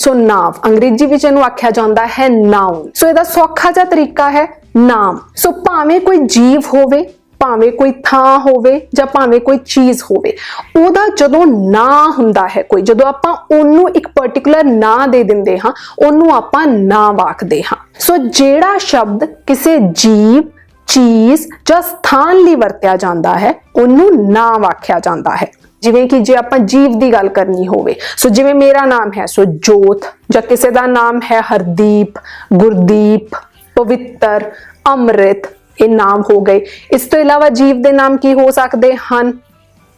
ਸੋ ਨਾਮ ਅੰਗਰੇਜ਼ੀ ਵਿੱਚ ਇਹਨੂੰ ਆਖਿਆ ਜਾਂਦਾ ਹੈ ਨਾਉਨ ਸੋ ਇਹਦਾ ਸੌਖਾ ਜਿਹਾ ਤਰੀਕਾ ਹੈ ਨਾਮ। ਸੋ ਭਾਵੇਂ ਕੋਈ ਜੀਵ ਹੋਵੇ, ਭਾਵੇਂ ਕੋਈ ਥਾਂ ਹੋਵੇ ਜਾਂ ਭਾਵੇਂ ਕੋਈ ਚੀਜ਼ ਹੋਵੇ, ਉਹਦਾ ਜਦੋਂ ਨਾਂ ਹੁੰਦਾ ਹੈ ਕੋਈ, ਜਦੋਂ ਆਪਾਂ ਉਹਨੂੰ ਇੱਕ ਪਾਰਟਿਕੂਲਰ ਨਾਂ ਦੇ ਦਿੰਦੇ ਹਾਂ, ਉਹਨੂੰ ਆਪਾਂ ਨਾਂ ਆਖਦੇ ਹਾਂ। ਸੋ ਜਿਹੜਾ ਸ਼ਬਦ ਕਿਸੇ ਜੀਵ, ਚੀਜ਼ ਜਾਂ ਸਥਾਨ ਲਈ ਵਰਤਿਆ ਜਾਂਦਾ ਹੈ, ਉਹਨੂੰ ਨਾਮ ਆਖਿਆ ਜਾਂਦਾ ਹੈ। ਜਿਵੇਂ ਕਿ ਜੇ ਆਪਾਂ ਜੀਵ ਦੀ ਗੱਲ ਕਰਨੀ ਹੋਵੇ, ਸੋ ਜਿਵੇਂ ਮੇਰਾ ਨਾਮ ਹੈ, ਸੋ ਜੋਤ, ਜਾਂ ਕਿਸੇ ਦਾ ਨਾਮ ਹੈ ਹਰਦੀਪ, ਗੁਰਦੀਪ, ਪਵਿੱਤਰ, ਅੰਮ੍ਰਿਤ, ਇਹ ਨਾਮ ਹੋ ਗਏ। ਇਸ ਤੋਂ ਇਲਾਵਾ ਜੀਵ ਦੇ ਨਾਮ ਕੀ ਹੋ ਸਕਦੇ ਹਨ?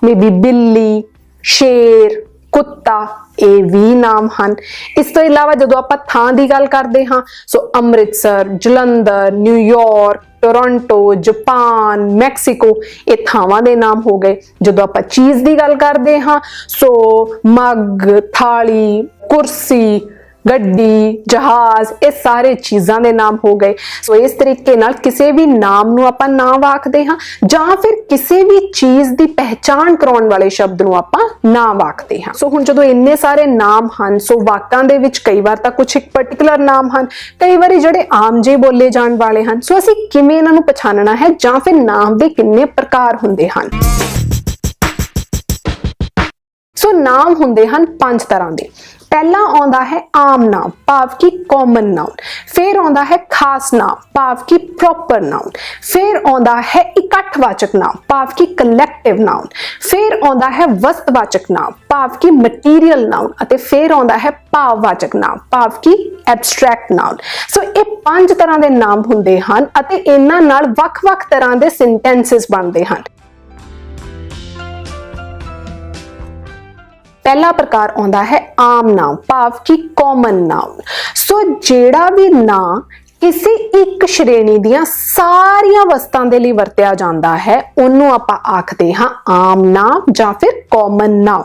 ਮੇਬੀ ਬਿੱਲੀ, ਸ਼ੇਰ, ਕੁੱਤਾ ਇਹ ਵੀ ਨਾਮ ਹਨ। ਇਸ ਤੋਂ ਇਲਾਵਾ ਜਦੋਂ ਆਪਾਂ ਥਾਂ ਦੀ ਗੱਲ ਕਰਦੇ ਹਾਂ, so Amritsar, Jalandhar New York Toronto, Japan, Mexico, ਇਹ ਥਾਵਾਂ ਦੇ ਨਾਮ ਹੋ ਗਏ। ਜਦੋਂ ਆਪਾਂ ਚੀਜ਼ ਦੀ ਗੱਲ ਕਰਦੇ ਹਾਂ, ਸੋ ਮੱਗ, ਥਾਲੀ, ਕੁਰਸੀ ਗੱਡੀ, ਜਹਾਜ਼, ਇਹ ਸਾਰੇ ਚੀਜ਼ਾਂ ਦੇ ਨਾਮ ਹੋ ਗਏ। ਸੋ ਇਸ ਤਰੀਕੇ ਨਾਲ ਕਿਸੇ ਵੀ ਨਾਮ ਨੂੰ ਆਪਾਂ ਨਾਮ ਆਖਦੇ ਹਾਂ, ਜਾਂ ਫਿਰ ਕਿਸੇ ਵੀ ਚੀਜ਼ ਦੀ ਪਹਿਚਾਣ ਕਰਾਉਣ ਵਾਲੇ ਸ਼ਬਦ ਨੂੰ ਆਪਾਂ ਨਾਮ ਆਖਦੇ ਹਾਂ। ਸੋ ਹੁਣ ਜਦੋਂ ਇੰਨੇ ਸਾਰੇ ਨਾਮ ਹਨ, ਸੋ ਵਾਕਾਂ ਦੇ ਵਿੱਚ ਕਈ ਵਾਰ ਤਾਂ ਕੁਝ ਇੱਕ ਪਾਰਟਿਕੂਲਰ ਨਾਮ ਹਨ, ਕਈ ਵਾਰੀ ਜਿਹੜੇ ਆਮ ਜੇ ਬੋਲੇ ਜਾਣ ਵਾਲੇ ਹਨ, ਸੋ ਅਸੀਂ ਕਿਵੇਂ ਇਹਨਾਂ ਨੂੰ ਪਛਾਣਨਾ ਹੈ ਜਾਂ ਫਿਰ ਨਾਮ ਦੇ ਕਿੰਨੇ ਪ੍ਰਕਾਰ ਹੁੰਦੇ ਹਨ? ਸੋ ਨਾਮ ਹੁੰਦੇ ਹਨ ਪੰਜ ਤਰ੍ਹਾਂ ਦੇ। ਪਹਿਲਾ ਆਉਂਦਾ ਹੈ ਆਮ ਨਾਮ, ਭਾਵ ਕਿ ਕਾਮਨ ਨਾਉਨ ਫਿਰ ਆਉਂਦਾ ਹੈ ਖਾਸ ਨਾਮ, ਭਾਵ ਕਿ ਪ੍ਰੋਪਰ ਨਾਉਨ ਫਿਰ ਆਉਂਦਾ ਹੈ ਇਕੱਠਵਾਚਕ ਨਾਮ, ਭਾਵ ਕਿ ਕਲੈਕਟਿਵ ਨਾਉਨ ਫਿਰ ਆਉਂਦਾ ਹੈ ਵਸਤਵਾਚਕ ਨਾਮ, ਭਾਵ ਕਿ ਮਟੀਰੀਅਲ ਨਾਉਨ ਅਤੇ ਫਿਰ ਆਉਂਦਾ ਹੈ ਭਾਵਵਾਚਕ ਨਾਮ, ਭਾਵ ਕਿ ਐਬਸਟ੍ਰੈਕਟ ਨਾਉਨ ਸੋ ਇਹ ਪੰਜ ਤਰ੍ਹਾਂ ਦੇ ਨਾਮ ਹੁੰਦੇ ਹਨ ਅਤੇ ਇਹਨਾਂ ਨਾਲ ਵੱਖ-ਵੱਖ ਤਰ੍ਹਾਂ ਦੇ ਸੈਂਟੈਂਸਸ ਬਣਦੇ ਹਨ। ਪਹਿਲਾ ਪ੍ਰਕਾਰ ਆਉਂਦਾ ਹੈ ਆਮ ਨਾਮ, ਭਾਵ ਕਿ ਕਾਮਨ ਨਾਉਨ ਸੋ ਜਿਹੜਾ ਵੀ ਨਾਂ ਕਿਸੇ ਇੱਕ ਸ਼੍ਰੇਣੀ ਦੀਆਂ ਸਾਰੀਆਂ ਵਸਤਾਂ ਦੇ ਲਈ ਵਰਤਿਆ ਜਾਂਦਾ ਹੈ, ਉਹਨੂੰ ਆਪਾਂ ਆਖਦੇ ਹਾਂ ਆਮ ਨਾਮ ਜਾਂ ਫਿਰ ਕਾਮਨ ਨਾਉਨ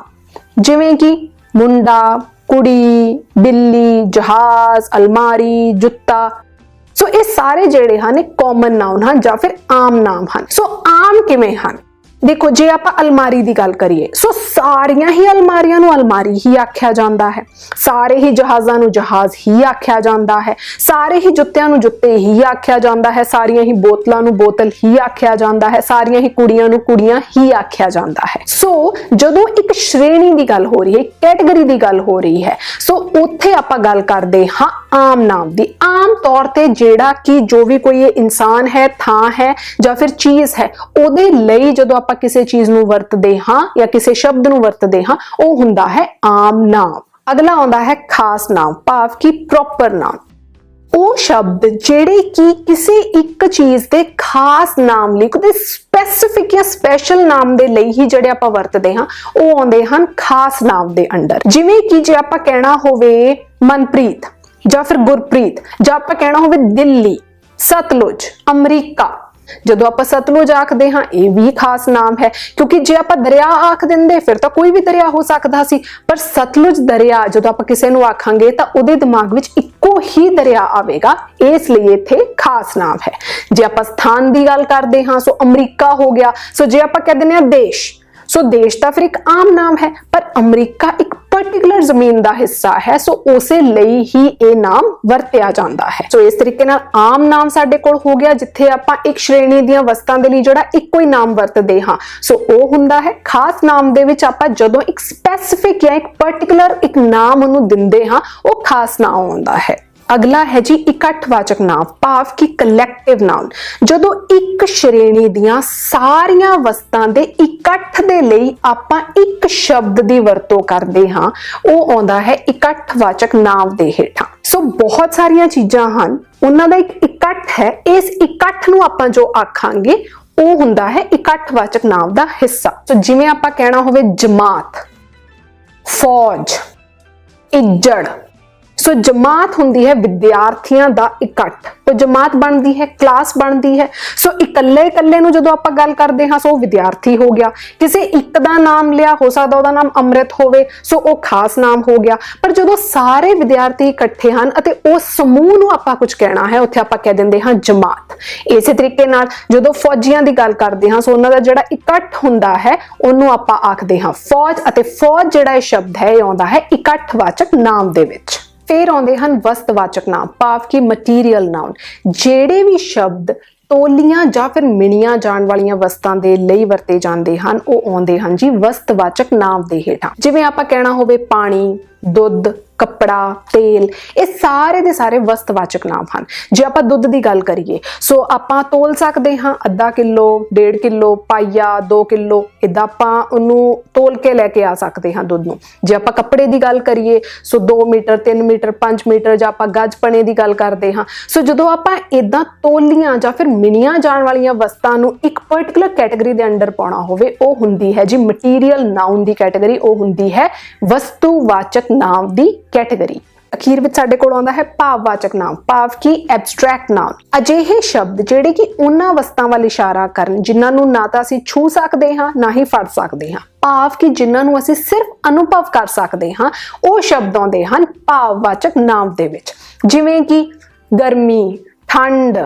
ਜਿਵੇਂ ਕਿ ਮੁੰਡਾ, ਕੁੜੀ, ਬਿੱਲੀ, ਜਹਾਜ਼, ਅਲਮਾਰੀ, ਜੁੱਤਾ। ਸੋ ਇਹ ਸਾਰੇ ਜਿਹੜੇ ਹਨ, ਇਹ ਕਾਮਨ ਨਾਉਨ ਹਨ ਜਾਂ ਫਿਰ ਆਮ ਨਾਮ ਹਨ। ਸੋ ਆਮ ਕਿਵੇਂ ਹਨ? ਦੇਖੋ, ਜੇ ਆਪਾਂ ਅਲਮਾਰੀ ਦੀ ਗੱਲ ਕਰੀਏ, ਸੋ ਸਾਰੀਆਂ ਹੀ ਅਲਮਾਰੀਆਂ ਨੂੰ ਅਲਮਾਰੀ ਹੀ ਆਖਿਆ ਜਾਂਦਾ ਹੈ। ਸਾਰੇ ਹੀ ਜਹਾਜ਼ਾਂ ਨੂੰ ਜਹਾਜ਼ ਹੀ ਆਖਿਆ ਜਾਂਦਾ ਹੈ। ਸਾਰੇ ਹੀ ਜੁੱਤਿਆਂ ਨੂੰ ਜੁੱਤੇ ਹੀ ਆਖਿਆ ਜਾਂਦਾ ਹੈ। ਸਾਰੀਆਂ ਹੀ ਬੋਤਲਾਂ ਨੂੰ ਬੋਤਲ ਹੀ ਆਖਿਆ ਜਾਂਦਾ ਹੈ। ਸਾਰੀਆਂ ਹੀ ਕੁੜੀਆਂ ਨੂੰ ਕੁੜੀਆਂ ਹੀ ਆਖਿਆ ਜਾਂਦਾ ਹੈ। ਸੋ ਜਦੋਂ ਇੱਕ ਸ਼੍ਰੇਣੀ ਦੀ ਗੱਲ ਹੋ ਰਹੀ ਹੈ ਕੈਟਾਗਰੀ ਦੀ ਗੱਲ ਹੋ ਰਹੀ ਹੈ, ਸੋ ਉੱਥੇ ਆਪਾਂ ਗੱਲ ਕਰਦੇ ਹਾਂ ਆਮ ਨਾਮ ਦੀ। ਆਮ ਤੌਰ ਤੇ ਜਿਹੜਾ ਕਿ ਜੋ ਵੀ ਕੋਈ ਇਹ ਇਨਸਾਨ ਹੈ, ਥਾਂ ਹੈ ਜਾਂ ਫਿਰ ਚੀਜ਼ ਹੈ, ਉਹਦੇ ਲਈ ਜਦੋਂ ਆਪਾਂ ਕਿਸੇ ਚੀਜ਼ ਨੂੰ ਵਰਤਦੇ ਹਾਂ ਜਾਂ ਕਿਸੇ ਸ਼ਬਦ ਨੂੰ ਵਰਤਦੇ ਹਾਂ, ਉਹ ਹੁੰਦਾ ਹੈ ਆਮ ਨਾਮ। ਅਗਲਾ ਆਉਂਦਾ ਹੈ ਖਾਸ ਨਾਮ, ਭਾਵ ਕਿ ਪ੍ਰੋਪਰ ਨਾਮ। ਉਹ ਸ਼ਬਦ ਜਿਹੜੇ ਕਿ ਕਿਸੇ ਇੱਕ ਚੀਜ਼ ਦੇ ਖਾਸ ਨਾਮ ਲਈ ਕੋਈ ਸਪੈਸੀਫਿਕ ਜਾਂ ਸਪੈਸ਼ਲ ਨਾਮ ਦੇ ਲਈ ਹੀ ਜਿਹੜੇ ਆਪਾਂ ਵਰਤਦੇ ਹਾਂ, ਉਹ ਆਉਂਦੇ ਹਨ ਖਾਸ ਨਾਮ ਦੇ ਅੰਡਰ। ਜਿਵੇਂ ਕਿ ਜੇ ਆਪਾਂ ਕਹਿਣਾ ਹੋਵੇ ਮਨਪ੍ਰੀਤ ਜਾਂ ਫਿਰ ਗੁਰਪ੍ਰੀਤ, ਜਾਂ ਆਪਾਂ ਕਹਿਣਾ ਹੋਵੇ ਦਿੱਲੀ, ਸਤਲੁਜ, ਅਮਰੀਕਾ ਜਦੋਂ ਆਪਾਂ ਸਤਲੁਜ ਆਖਦੇ ਹਾਂ, ਇਹ ਵੀ ਖਾਸ ਨਾਮ ਹੈ। ਕਿਉਂਕਿ ਜੇ ਆਪਾਂ ਦਰਿਆ ਆਖ ਦਿੰਦੇ, ਫਿਰ ਤਾਂ ਕੋਈ ਵੀ ਦਰਿਆ ਹੋ ਸਕਦਾ ਸੀ। ਪਰ ਸਤਲੁਜ ਦਰਿਆ ਜਦੋਂ ਆਪਾਂ ਕਿਸੇ ਨੂੰ ਆਖਾਂਗੇ, ਤਾਂ ਉਹਦੇ ਦਿਮਾਗ ਵਿੱਚ ਇੱਕੋ ਹੀ ਦਰਿਆ ਆਵੇਗਾ। ਇਸ ਲਈ ਇੱਥੇ ਖਾਸ ਨਾਮ ਹੈ। ਜੇ ਆਪਾਂ ਸਥਾਨ ਦੀ ਗੱਲ ਕਰਦੇ ਹਾਂ, ਸੋ ਅਮਰੀਕਾ ਹੋ ਗਿਆ। ਸੋ ਜੇ ਆਪਾਂ ਕਹਿ ਦਿੰਦੇ ਹਾਂ ਦੇਸ਼, ਸੋ ਦੇਸ਼ ਤਾਂ ਫਿਰ ਇੱਕ ਆਮ ਨਾਮ ਹੈ, ਪਰ ਅਮਰੀਕਾ ਇੱਕ ਪਾਰਟਿਕੂਲਰ ਜ਼ਮੀਨ ਦਾ ਹਿੱਸਾ ਹੈ, ਸੋ ਉਸੇ ਲਈ ਹੀ ਇਹ ਨਾਮ ਵਰਤਿਆ ਜਾਂਦਾ ਹੈ। ਸੋ ਇਸ ਤਰੀਕੇ ਨਾਲ ਆਮ ਨਾਮ ਸਾਡੇ ਕੋਲ ਹੋ ਗਿਆ, ਜਿੱਥੇ ਆਪਾਂ ਇੱਕ ਸ਼੍ਰੇਣੀ ਦੀਆਂ ਵਸਤਾਂ ਦੇ ਲਈ ਜਿਹੜਾ ਇੱਕੋ ਹੀ ਨਾਮ ਵਰਤਦੇ ਹਾਂ। ਸੋ ਉਹ ਹੁੰਦਾ ਹੈ, ਖਾਸ ਨਾਮ ਦੇ ਵਿੱਚ ਆਪਾਂ ਜਦੋਂ ਇੱਕ ਸਪੈਸੀਫਿਕ ਜਾਂ ਇੱਕ ਪਾਰਟਿਕੂਲਰ ਇੱਕ ਨਾਮ ਉਹਨੂੰ ਦਿੰਦੇ ਹਾਂ, ਉਹ ਖਾਸ ਨਾਮ ਹੁੰਦਾ ਹੈ। ਅਗਲਾ ਹੈ ਜੀ ਇਕੱਠਵਾਚਕ ਨਾਮ, ਭਾਵ ਕਿ ਕਲੈਕਟਿਵ ਨਾਉਨ ਜਦੋਂ ਇੱਕ ਸ਼੍ਰੇਣੀ ਦੀਆਂ ਸਾਰੀਆਂ ਵਸਤਾਂ ਦੇ ਇਕੱਠ ਦੇ ਲਈ ਆਪਾਂ ਇੱਕ ਸ਼ਬਦ ਦੀ ਵਰਤੋਂ ਕਰਦੇ ਹਾਂ, ਉਹ ਆਉਂਦਾ ਹੈ ਇਕੱਠਵਾਚਕ ਨਾਮ ਦੇ ਹੇਠਾਂ। ਸੋ ਬਹੁਤ ਸਾਰੀਆਂ ਚੀਜ਼ਾਂ ਹਨ, ਉਹਨਾਂ ਦਾ ਇੱਕ ਇਕੱਠ ਹੈ। ਇਸ ਇਕੱਠ ਨੂੰ ਆਪਾਂ ਜੋ ਆਖਾਂਗੇ, ਉਹ ਹੁੰਦਾ ਹੈ ਇਕੱਠਵਾਚਕ ਨਾਂਵ ਦਾ ਹਿੱਸਾ। ਸੋ ਜਿਵੇਂ ਆਪਾਂ ਕਹਿਣਾ ਹੋਵੇ ਜਮਾਤ, ਫੌਜ, ਇੱਜੜ। ਸੋ ਜਮਾਤ ਹੁੰਦੀ ਹੈ ਵਿਦਿਆਰਥੀਆਂ ਦਾ ਇਕੱਠ। ਤੋ ਜਮਾਤ ਬਣਦੀ ਹੈ, ਕਲਾਸ ਬਣਦੀ ਹੈ। ਸੋ ਇਕੱਲੇ ਇਕੱਲੇ ਨੂੰ ਜਦੋਂ ਆਪਾਂ ਗੱਲ ਕਰਦੇ ਹਾਂ, ਸੋ ਉਹ ਵਿਦਿਆਰਥੀ ਹੋ ਗਿਆ। ਕਿਸੇ ਇੱਕ ਦਾ ਨਾਮ ਲਿਆ, ਹੋ ਸਕਦਾ ਉਹਦਾ ਨਾਮ ਅੰਮ੍ਰਿਤ ਹੋਵੇ, ਸੋ ਉਹ ਖਾਸ ਨਾਮ ਹੋ ਗਿਆ। ਪਰ ਜਦੋਂ ਸਾਰੇ ਵਿਦਿਆਰਥੀ ਇਕੱਠੇ ਹਨ ਅਤੇ ਉਸ ਸਮੂਹ ਨੂੰ ਆਪਾਂ ਕੁਝ ਕਹਿਣਾ ਹੈ, ਉੱਥੇ ਆਪਾਂ ਕਹਿ ਦਿੰਦੇ ਹਾਂ ਜਮਾਤ। ਇਸੇ ਤਰੀਕੇ ਨਾਲ ਜਦੋਂ ਫੌਜੀਆਂ ਦੀ ਗੱਲ ਕਰਦੇ ਹਾਂ, ਸੋ ਉਹਨਾਂ ਦਾ ਜਿਹੜਾ ਇਕੱਠ ਹੁੰਦਾ ਹੈ, ਉਹਨੂੰ ਆਪਾਂ ਆਖਦੇ ਹਾਂ ਫੌਜ ਅਤੇ ਫੌਜ ਜਿਹੜਾ ਇਹ ਸ਼ਬਦ ਹੈ, ਇਹ ਆਉਂਦਾ ਹੈ ਇਕੱਠਵਾਚਕ ਨਾਮ ਦੇ ਵਿੱਚ। ਫਿਰ ਆਉਂਦੇ ਹਨ ਵਸਤਵਾਚਕ ਨਾਮ, ਭਾਵ ਕਿ ਮਟੀਰੀਅਲ ਨਾਉਨ ਜਿਹੜੇ ਵੀ ਸ਼ਬਦ ਤੋਲੀਆਂ ਜਾਂ ਫਿਰ ਮਿਣੀਆਂ ਜਾਣ ਵਾਲੀਆਂ ਵਸਤਾਂ ਦੇ ਲਈ ਵਰਤੇ ਜਾਂਦੇ ਹਨ, ਉਹ ਆਉਂਦੇ ਹਨ ਜੀ ਵਸਤਵਾਚਕ ਨਾਮ ਦੇ ਹੇਠਾਂ। ਜਿਵੇਂ ਆਪਾਂ ਕਹਿਣਾ ਹੋਵੇ ਪਾਣੀ ਦੁੱਧ, ਕੱਪੜਾ, ਤੇਲ, ਇਹ ਸਾਰੇ ਦੇ ਸਾਰੇ ਵਸਤਵਾਚਕ ਨਾਮ ਹਨ। ਜੇ ਆਪਾਂ ਦੁੱਧ ਦੀ ਗੱਲ ਕਰੀਏ, ਸੋ ਆਪਾਂ ਤੋਲ ਸਕਦੇ ਹਾਂ ਅੱਧਾ ਕਿਲੋ 1.5 ਕਿਲੋ, ਪਾਈਆ 2 ਕਿਲੋ ਇਦਾਂ ਆਪਾਂ ਉਹਨੂੰ ਤੋਲ ਕੇ ਲੈ ਕੇ ਆ ਸਕਦੇ ਹਾਂ ਦੁੱਧ ਨੂੰ। ਜੇ ਆਪਾਂ ਕੱਪੜੇ ਦੀ ਗੱਲ ਕਰੀਏ, ਸੋ 2 ਮੀਟਰ 3 ਮੀਟਰ 5 ਮੀਟਰ ਜਾਂ ਆਪਾਂ ਗੱਜ ਪਣੇ ਦੀ ਗੱਲ ਕਰਦੇ ਹਾਂ, ਸੋ ਜਦੋਂ ਆਪਾਂ ਇਦਾਂ ਤੋਲੀਆਂ ਜਾਂ ਫਿਰ ਮਿਣੀਆਂ ਜਾਣ ਵਾਲੀਆਂ ਵਸਤਾਂ ਨੂੰ ਇੱਕ ਪਾਰਟਿਕੂਲਰ ਕੈਟਾਗਰੀ ਦੇ ਅੰਡਰ ਪਾਉਣਾ ਹੋਵੇ, ਉਹ ਹੁੰਦੀ ਹੈ ਜੀ ਮਟੀਰੀਅਲ ਨਾਉਨ ਦੀ ਕੈਟਾਗਰੀ ਉਹ ਹੁੰਦੀ ਹੈ ਵਸਤੂਵਾਚਕ ਨਾਮ ਦੀ ਕੈਟਾਗਰੀ ਅਖੀਰ ਵਿੱਚ ਸਾਡੇ ਕੋਲ ਆਉਂਦਾ ਹੈ ਭਾਵਵਾਚਕ ਨਾਮ, ਭਾਵ ਕਿ ਐਬਸਟ੍ਰੈਕਟ ਨਾਮ। ਅਜਿਹੇ ਸ਼ਬਦ ਜਿਹੜੇ ਕਿ ਉਹਨਾਂ ਵਸਤਾਂ ਵੱਲ ਇਸ਼ਾਰਾ ਕਰਨ, ਜਿਨ੍ਹਾਂ ਨੂੰ ਨਾ ਤਾਂ ਅਸੀਂ ਛੂ ਸਕਦੇ ਹਾਂ, ਨਾ ਹੀ ਫੜ ਸਕਦੇ ਹਾਂ। ਭਾਵ ਕਿ ਜਿਨ੍ਹਾਂ ਨੂੰ ਅਸੀਂ ਸਿਰਫ ਅਨੁਭਵ ਕਰ ਸਕਦੇ ਹਾਂ, ਉਹ ਸ਼ਬਦ ਆਉਂਦੇ ਹਨ ਭਾਵਵਾਚਕ ਨਾਮ ਦੇ ਵਿੱਚ। ਜਿਵੇਂ ਕਿ ਗਰਮੀ, ਠੰਡ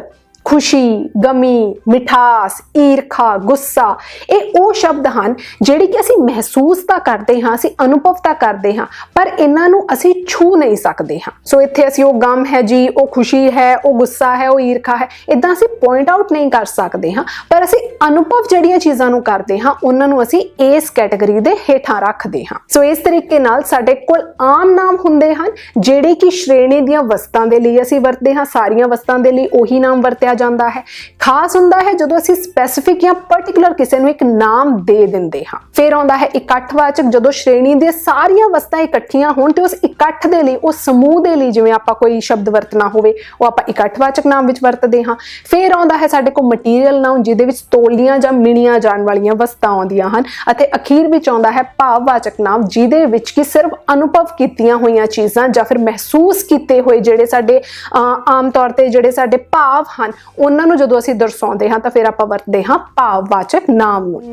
ਖੁਸ਼ੀ, ਗਮੀ, ਮਿਠਾਸ, ਈਰਖਾ, ਗੁੱਸਾ, ਇਹ ਉਹ ਸ਼ਬਦ ਹਨ ਜਿਹੜੇ ਕਿ ਅਸੀਂ ਮਹਿਸੂਸ ਤਾਂ ਕਰਦੇ ਹਾਂ, ਅਸੀਂ ਅਨੁਭਵ ਤਾਂ ਕਰਦੇ ਹਾਂ, ਪਰ ਇਹਨਾਂ ਨੂੰ ਅਸੀਂ ਛੂ ਨਹੀਂ ਸਕਦੇ ਹਾਂ। ਸੋ ਇੱਥੇ ਅਸੀਂ ਉਹ ਗਮ ਹੈ ਜੀ, ਉਹ ਖੁਸ਼ੀ ਹੈ, ਉਹ ਗੁੱਸਾ ਹੈ, ਉਹ ਈਰਖਾ ਹੈ ਇਦਾਂ ਅਸੀਂ ਪੁਆਇੰਟ ਆਊਟ ਨਹੀਂ ਕਰ ਸਕਦੇ ਹਾਂ, ਪਰ ਅਸੀਂ ਅਨੁਭਵ ਜਿਹੜੀਆਂ ਚੀਜ਼ਾਂ ਨੂੰ ਕਰਦੇ ਹਾਂ, ਉਹਨਾਂ ਨੂੰ ਅਸੀਂ ਇਸ ਕੈਟਾਗਰੀ ਦੇ ਹੇਠਾਂ ਰੱਖਦੇ ਹਾਂ। ਸੋ ਇਸ ਤਰੀਕੇ ਨਾਲ ਸਾਡੇ ਕੋਲ ਆਮ ਨਾਮ ਹੁੰਦੇ ਹਨ, ਜਿਹੜੇ ਕਿ ਸ਼੍ਰੇਣੀ ਦੀਆਂ ਵਸਤਾਂ ਦੇ ਲਈ ਅਸੀਂ ਵਰਤਦੇ ਹਾਂ, ਸਾਰੀਆਂ ਵਸਤਾਂ ਦੇ ਲਈ ਉਹੀ ਨਾਮ ਵਰਤਿਆ ਜਾਂਦਾ ਹੈ। ਖਾਸ ਹੁੰਦਾ ਹੈ ਜਦੋਂ ਅਸੀਂ ਸਪੈਸੀਫਿਕ ਜਾਂ ਪਾਰਟਿਕੂਲਰ ਕਿਸੇ ਨੂੰ ਇੱਕ ਨਾਮ ਦੇ ਦਿੰਦੇ ਹਾਂ। ਫਿਰ ਆਉਂਦਾ ਹੈ ਇਕੱਠਵਾਚਕ ਜਦੋਂ ਸ਼੍ਰੇਣੀ ਦੇ ਸਾਰੀਆਂ ਵਸਤਾਂ ਇਕੱਠੀਆਂ ਹੋਣ ਤੇ ਉਸ ਇਕੱਠ ਦੇ ਲਈ ਉਸ ਸਮੂਹ ਦੇ ਲਈ ਜਿਵੇਂ ਆਪਾਂ ਕੋਈ ਸ਼ਬਦ ਵਰਤਣਾ ਹੋਵੇ ਉਹ ਆਪਾਂ ਇਕੱਠਵਾਚਕ ਨਾਮ ਵਿੱਚ ਵਰਤਦੇ ਹਾਂ। ਫਿਰ ਆਉਂਦਾ ਹੈ ਸਾਡੇ ਕੋਲ ਮਟੀਰੀਅਲ ਨਾਉਨ ਜਿਹਦੇ ਵਿੱਚ ਤੋਲੀਆਂ ਜਾਂ ਮਿਣੀਆਂ ਜਾਣ ਵਾਲੀਆਂ ਵਸਤਾਂ ਆਉਂਦੀਆਂ ਹਨ ਅਤੇ ਅਖੀਰ ਵਿੱਚ ਆਉਂਦਾ ਹੈ ਭਾਵਵਾਚਕ ਨਾਮ ਜਿਹਦੇ ਵਿੱਚ ਕਿ ਸਿਰਫ ਅਨੁਭਵ ਕੀਤੀਆਂ ਹੋਈਆਂ ਚੀਜ਼ਾਂ ਜਾਂ ਫਿਰ ਮਹਿਸੂਸ ਕੀਤੇ ਹੋਏ ਜਿਹੜੇ ਸਾਡੇ ਅਹ, ਆਮ ਤੌਰ ਤੇ ਜਿਹੜੇ ਸਾਡੇ ਭਾਵ ਹਨ ਉਹਨਾਂ ਨੂੰ ਜਦੋਂ ਅਸੀਂ ਦਰਸਾਉਂਦੇ ਹਾਂ ਤਾਂ ਫਿਰ ਆਪਾਂ ਵਰਤਦੇ ਹਾਂ ਭਾਵਵਾਚਕ ਨਾਮ ਨੂੰ।